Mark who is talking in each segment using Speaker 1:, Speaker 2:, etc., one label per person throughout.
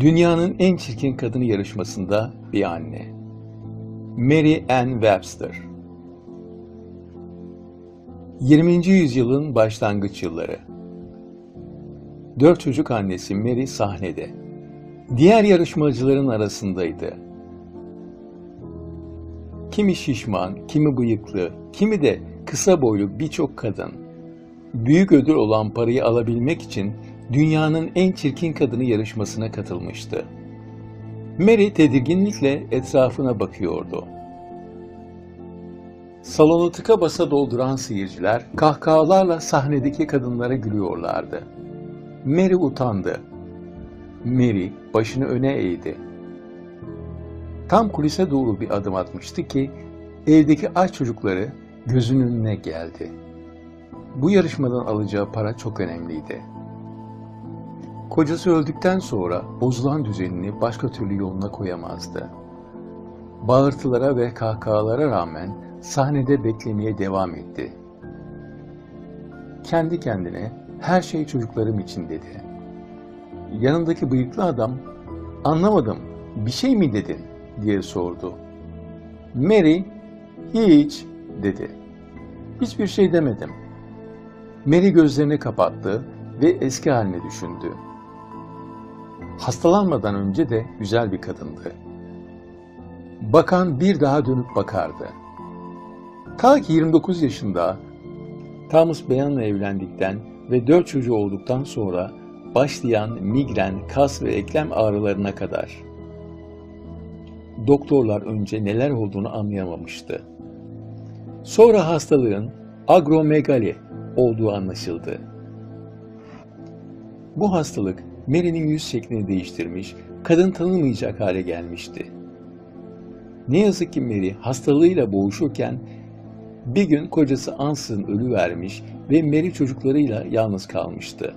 Speaker 1: Dünyanın en çirkin kadını yarışmasında bir anne. Mary Ann Webster 20. yüzyılın başlangıç yılları. Dört çocuk annesi Mary sahnede. Diğer yarışmacıların arasındaydı. Kimi şişman, kimi bıyıklı, kimi de kısa boylu birçok kadın. Büyük ödül olan parayı alabilmek için dünyanın en çirkin kadını yarışmasına katılmıştı. Mary tedirginlikle etrafına bakıyordu. Salonu tıka basa dolduran seyirciler kahkahalarla sahnedeki kadınlara gülüyorlardı. Mary utandı. Mary başını öne eğdi. Tam kulise doğru bir adım atmıştı ki evdeki aç çocukları gözünün önüne geldi. Bu yarışmadan alacağı para çok önemliydi. Kocası öldükten sonra bozulan düzenini başka türlü yoluna koyamazdı. Bağırtılara ve kahkahalara rağmen sahnede beklemeye devam etti. Kendi kendine her şey çocuklarım için dedi. Yanındaki bıyıklı adam anlamadım bir şey mi dedin diye sordu. Mary hiç dedi. Hiçbir şey demedim. Mary gözlerini kapattı ve eski haline düşündü. Hastalanmadan önce de güzel bir kadındı. Bakan bir daha dönüp bakardı. Ta ki 29 yaşında Thomas Beyan'la evlendikten ve dört çocuğu olduktan sonra başlayan migren, kas ve eklem ağrılarına kadar. Doktorlar önce neler olduğunu anlayamamıştı. Sonra hastalığın agromegali olduğu anlaşıldı. Bu hastalık Mary'nin yüz şeklini değiştirmiş, kadın tanımayacak hale gelmişti. Ne yazık ki Mary hastalığıyla boğuşurken bir gün kocası ansızın ölü vermiş ve Mary çocuklarıyla yalnız kalmıştı.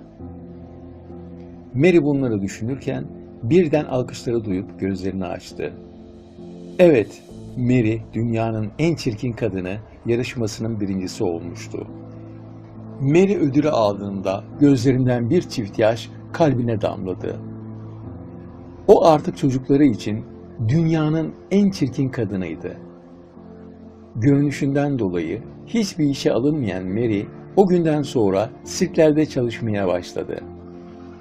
Speaker 1: Mary bunları düşünürken birden alkışları duyup gözlerini açtı. Evet, Mary dünyanın en çirkin kadını yarışmasının birincisi olmuştu. Mary ödülü aldığında gözlerinden bir çift yaş kalbine damladı. O artık çocukları için dünyanın en çirkin kadınıydı. Görünüşünden dolayı hiçbir işe alınmayan Mary o günden sonra sirklerde çalışmaya başladı.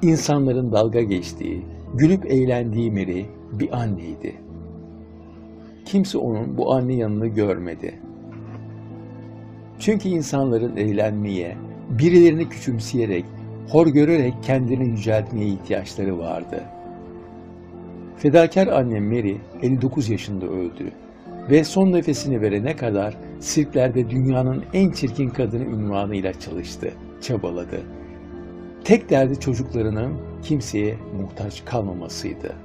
Speaker 1: İnsanların dalga geçtiği, gülüp eğlendiği Mary bir anneydi. Kimse onun bu anne yanını görmedi. Çünkü insanların eğlenmeye, birilerini küçümseyerek, hor görerek kendini yüceltmeye ihtiyaçları vardı. Fedakar annem Mary 59 yaşında öldü ve son nefesini verene kadar sirklerde dünyanın en çirkin kadını ünvanıyla çalıştı, çabaladı. Tek derdi çocuklarının kimseye muhtaç kalmamasıydı.